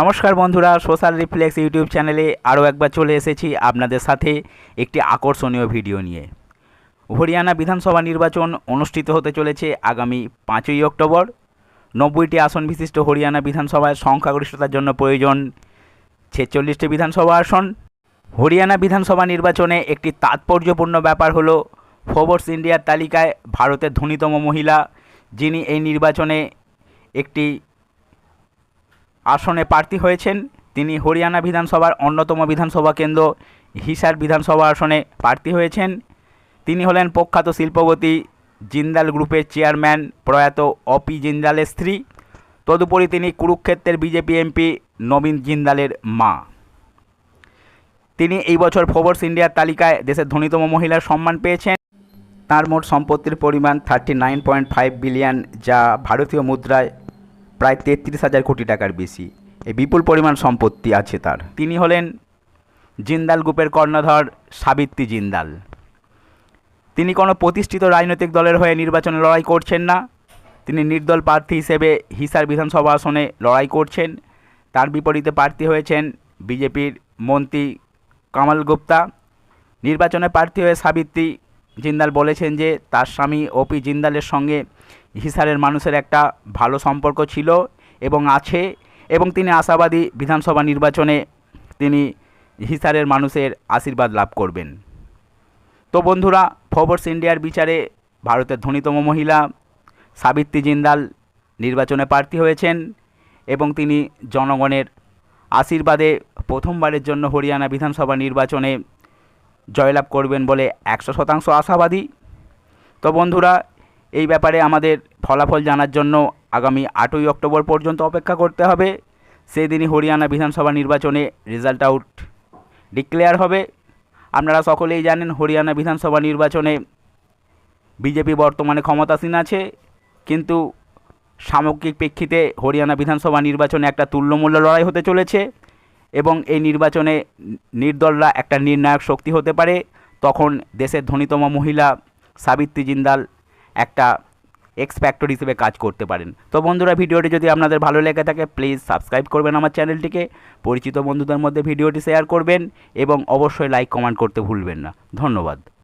নমস্কার বন্ধুরা, social reflex YouTube চ্যানেলে আরও একবার চলে এসেছি আপনাদের সাথে একটি আকর্ষণীয় ভিডিও নিয়ে। হরিয়ানা বিধানসভা নির্বাচন অনুষ্ঠিত হতে চলেছে আগামী পাঁচই অক্টোবর। নব্বইটি আসন বিশিষ্ট হরিয়ানা বিধানসভায় সংখ্যাগরিষ্ঠতার জন্য প্রয়োজন ছেচল্লিশটি বিধানসভা আসন। হরিয়ানা বিধানসভা নির্বাচনে একটি তাৎপর্যপূর্ণ ব্যাপার হলো, ফোর্বস ইন্ডিয়ার তালিকায় ভারতের ধনীতম মহিলা, যিনি এই নির্বাচনে একটি আসনে প্রার্থী হয়েছেন। তিনি হরিয়ানা বিধানসভার অন্যতম বিধানসভা কেন্দ্র, হিসার বিধানসভা আসনে প্রার্থী হয়েছেন। তিনি হলেন প্রখ্যাত শিল্পপতি জিন্দাল গ্রুপের চেয়ারম্যান প্রয়াত অপি জিন্দালের স্ত্রী। তদুপরি তিনি কুরুক্ষেত্রের বিজেপি এমপি নবীন জিন্দালের মা। তিনি এই বছর ফোর্বস ইন্ডিয়ার তালিকায় দেশের ধনীতম মহিলার সম্মান পেয়েছেন। তার মোট সম্পত্তির পরিমাণ thirty nine point five billion যা ভারতীয় মুদ্রায় প্রায় তেত্রিশ হাজার কোটি টাকার বেশি। এই বিপুল পরিমাণ সম্পত্তি আছে তার। তিনি হলেন জিন্দাল গ্রুপের কর্ণধর সাবিত্রী জিন্দাল। তিনি কোনো প্রতিষ্ঠিত রাজনৈতিক দলের হয়ে নির্বাচনে লড়াই করছেন না। তিনি নির্দল প্রার্থী হিসেবে হিসার বিধানসভা আসনে লড়াই করছেন। তার বিপরীতে প্রার্থী হয়েছেন বিজেপির মন্ত্রী কামাল গুপ্তা। নির্বাচনে প্রার্থী হয়ে সাবিত্রী জিন্দাল বলেছেন যে, তার স্বামী ওপি জিন্দালের সঙ্গে হিসারের মানুষের একটা ভালো সম্পর্ক ছিল এবং আছে এবং তিনি আশাবাদী বিধানসভা নির্বাচনে তিনি হিসারের মানুষের আশীর্বাদ লাভ করবেন। তো বন্ধুরা, ফোর্বস ইন্ডিয়ার বিচারে ভারতের ধনীতম মহিলা সাবিত্রী জিন্দাল নির্বাচনে প্রার্থী হয়েছেন এবং তিনি জনগণের আশীর্বাদে প্রথমবারের জন্য হরিয়ানা বিধানসভা নির্বাচনে জয়লাভ করবেন বলে একশো শতাংশ আশাবাদী। তো বন্ধুরা এই ব্যাপারে আমাদের ফলাফল জানার জন্য আগামী আটই অক্টোবর পর্যন্ত অপেক্ষা করতে হবে। সেদিনই হরিয়ানা বিধানসভা নির্বাচনে রেজাল্ট আউট ডিক্লেয়ার হবে। আপনারা সকলেই জানেন হরিয়ানা বিধানসভা নির্বাচনে বিজেপি বর্তমানে ক্ষমতাসীন আছে। কিন্তু সামগ্রিক প্রেক্ষিতে হরিয়ানা বিধানসভা নির্বাচনে একটা তুল্যমূল্য লড়াই হতে চলেছে এবং এই নির্বাচনে নির্দলরা একটা নির্ণায়ক শক্তি হতে পারে। তখন দেশের ধনীতম মহিলা সাবিত্রী জিন্দাল একটা এক্স ফ্যাক্টর হিসেবে কাজ করতে পারেন। তো বন্ধুরা, ভিডিওটি যদি আপনাদের ভালো লেগে থাকে প্লিজ সাবস্ক্রাইব করবেন আমার চ্যানেলটিকে। পরিচিত বন্ধুদের মধ্যে ভিডিওটি শেয়ার করবেন এবং অবশ্যই লাইক কমেন্ট করতে ভুলবেন না। ধন্যবাদ।